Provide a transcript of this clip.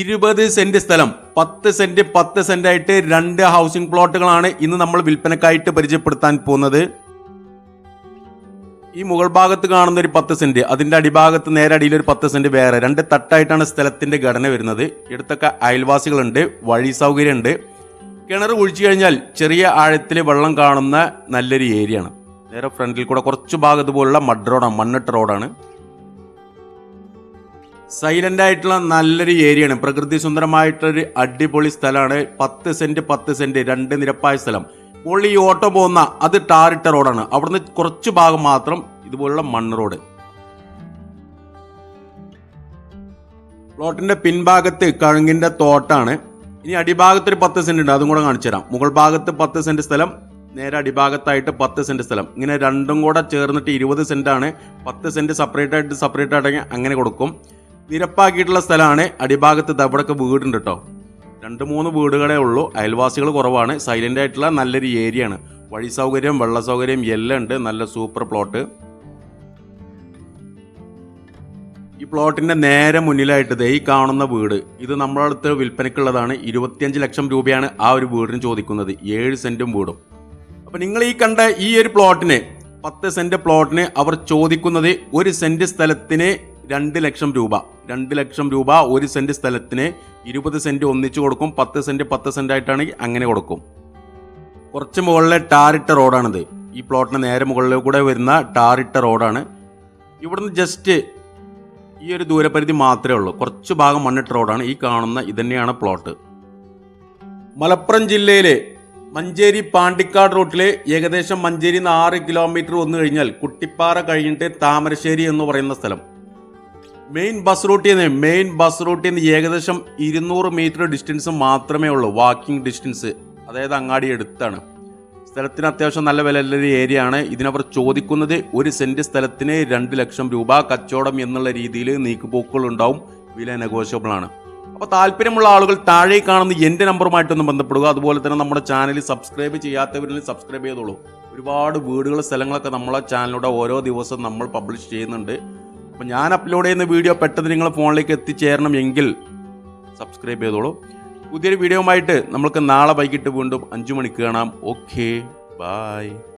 ഇരുപത് സെന്റ് സ്ഥലം പത്ത് സെന്റ് പത്ത് സെന്റ് ആയിട്ട് രണ്ട് ഹൗസിംഗ് പ്ലോട്ടുകളാണ് ഇന്ന് നമ്മൾ വിൽപ്പനക്കായിട്ട് പരിചയപ്പെടുത്താൻ പോകുന്നത്. ഈ മുകൾ ഭാഗത്ത് കാണുന്ന ഒരു പത്ത് സെന്റ് അതിന്റെ അടിഭാഗത്ത് നേരെ അടിയിൽ ഒരു പത്ത് സെന്റ് വേറെ. രണ്ട് തട്ടായിട്ടാണ് സ്ഥലത്തിന്റെ ഘടന വരുന്നത്. ഇടത്തൊക്കെ അയൽവാസികളുണ്ട് വഴി സൗകര്യമുണ്ട്. കിണർ കുഴിച്ചു കഴിഞ്ഞാൽ ചെറിയ ആഴത്തിൽ വെള്ളം കാണുന്ന നല്ലൊരു ഏരിയ ആണ് നേരെ ഫ്രണ്ടിൽ കൂടെ കുറച്ച് ഭാഗത്ത് പോലുള്ള മഡ് റോഡാണ് മണ്ണിട്ട റോഡാണ്. സൈലന്റ് ആയിട്ടുള്ള നല്ലൊരു ഏരിയയാണ് പ്രകൃതി സുന്ദരമായിട്ടൊരു അടിപൊളി സ്ഥലമാണ്. പത്ത് സെന്റ് പത്ത് സെന്റ് രണ്ട് നിരപ്പായ സ്ഥലം. മുകളിൽ ഈ ഓട്ടോ പോകുന്ന അത് ടാറിട്ട റോഡാണ് അവിടുന്ന് കുറച്ച് ഭാഗം മാത്രം ഇതുപോലുള്ള മണ്ണ് റോഡ് പ്ലോട്ടിന്റെ പിൻഭാഗത്ത് കഴുങ്ങിന്റെ തോട്ടാണ്. ഇനി അടിഭാഗത്ത് ഒരു പത്ത് സെന്റ് ഉണ്ട്. അതും കൂടെ കാണിച്ചു തരാം. മുകൾ ഭാഗത്ത് പത്ത് സെന്റ് സ്ഥലം നേരെ അടിഭാഗത്തായിട്ട് പത്ത് സെന്റ് സ്ഥലം. ഇങ്ങനെ രണ്ടും കൂടെ ചേർന്നിട്ട് ഇരുപത് സെന്റ് ആണ്. പത്ത് സെന്റ് സെപ്പറേറ്റ് ആയിട്ട് സെപ്പറേറ്റ് ആയിട്ട് അങ്ങനെ കൊടുക്കും. നിരപ്പാക്കിയിട്ടുള്ള സ്ഥലമാണ്. അടിഭാഗത്ത് ദാ ഇവിടെയൊക്കെ വീടുണ്ട് കേട്ടോ രണ്ട് മൂന്ന് വീടുകളേ ഉള്ളൂ. അയൽവാസികൾ കുറവാണ്. സൈലന്റ് ആയിട്ടുള്ള നല്ലൊരു ഏരിയ ആണ്. വഴി സൗകര്യം വെള്ള സൗകര്യം എല്ലാം ഉണ്ട്. നല്ല സൂപ്പർ പ്ലോട്ട്. ഈ പ്ലോട്ടിന്റെ നേരെ മുന്നിലായിട്ട് ദേ ഈ കാണുന്ന വീട്. ഇത് നമ്മുടെ അടുത്ത് വിൽപ്പനയ്ക്കുള്ളതാണ്. ഇരുപത്തിയഞ്ച് ലക്ഷം രൂപയാണ് ആ ഒരു വീടിന് ചോദിക്കുന്നത്. ഏഴ് സെന്റും വീടും. അപ്പം നിങ്ങൾ ഈ കണ്ട ഈ ഒരു പ്ലോട്ടിന് പത്ത് സെന്റ് പ്ലോട്ടിന് അവർ ചോദിക്കുന്നത് ഒരു സെന്റ് സ്ഥലത്തിന് രണ്ട് ലക്ഷം രൂപ. രണ്ട് ലക്ഷം രൂപ ഒരു സെന്റ് സ്ഥലത്തിന് ഇരുപത് സെന്റ് ഒന്നിച്ച് കൊടുക്കും പത്ത് സെന്റ് പത്ത് സെന്റ് ആയിട്ടാണ് അങ്ങനെ കൊടുക്കും. കുറച്ച് മുകളിലെ ടാറിട്ട റോഡാണിത്. ഈ പ്ലോട്ടിന് നേരെ മുകളിൽ കൂടെ വരുന്ന ടാറിട്ട റോഡാണ്. ഇവിടുന്ന് ജസ്റ്റ് ഈ ഒരു ദൂരപരിധി മാത്രമേ ഉള്ളൂ. കുറച്ച് ഭാഗം മണ്ണിട്ട റോഡാണ്. ഈ കാണുന്ന ഇതന്നെയാണ് പ്ലോട്ട്. മലപ്പുറം ജില്ലയിലെ മഞ്ചേരി പാണ്ടിക്കാട് റൂട്ടിലെ ഏകദേശം മഞ്ചേരി നിന്ന് ആറ് കിലോമീറ്റർ വന്നു കഴിഞ്ഞാൽ കുട്ടിപ്പാറ കഴിഞ്ഞിട്ട് താമരശ്ശേരി എന്ന് പറയുന്ന സ്ഥലം. മെയിൻ ബസ് റൂട്ടിൽ നിന്ന് മെയിൻ ബസ് റൂട്ടിൽ നിന്ന് ഏകദേശം ഇരുന്നൂറ് മീറ്റർ ഡിസ്റ്റൻസ് മാത്രമേ ഉള്ളൂ വാക്കിംഗ് ഡിസ്റ്റൻസ് അതായത് അങ്ങാടി അടുത്താണ്. സ്ഥലത്തിന് അത്യാവശ്യം നല്ല വിലയുള്ള ഏരിയ ആണ്. ഇതിനവർ ചോദിക്കുന്നത് ഒരു സെന്റ് സ്ഥലത്തിന് രണ്ട് ലക്ഷം രൂപ കച്ചവടം എന്നുള്ള രീതിയിൽ നീക്കുപോക്കുകൾ ഉണ്ടാവും. വില നെഗോഷ്യബിൾ ആണ്. അപ്പോൾ താല്പര്യമുള്ള ആളുകൾ താഴെ കാണുന്ന എന്റെ നമ്പറുമായിട്ടൊന്ന് ബന്ധപ്പെടുക. അതുപോലെ തന്നെ നമ്മുടെ ചാനൽ സബ്സ്ക്രൈബ് ചെയ്യാത്തവരിൽ സബ്സ്ക്രൈബ് ചെയ്തോളൂ. ഒരുപാട് വീടുകൾ സ്ഥലങ്ങളൊക്കെ നമ്മളെ ചാനലിലൂടെ ഓരോ ദിവസവും നമ്മൾ പബ്ലിഷ് ചെയ്യുന്നുണ്ട്. അപ്പോൾ ഞാൻ അപ്ലോഡ് ചെയ്യുന്ന വീഡിയോ പെട്ടെന്ന് നിങ്ങളുടെ ഫോണിലേക്ക് എത്തിച്ചേരണം എങ്കിൽ സബ്സ്ക്രൈബ് ചെയ്തോളൂ. പുതിയൊരു വീഡിയോയുമായിട്ട് നമുക്ക് നാളെ വൈകിട്ട് വീണ്ടും അഞ്ചു മണിക്ക് കാണാം. Okay bye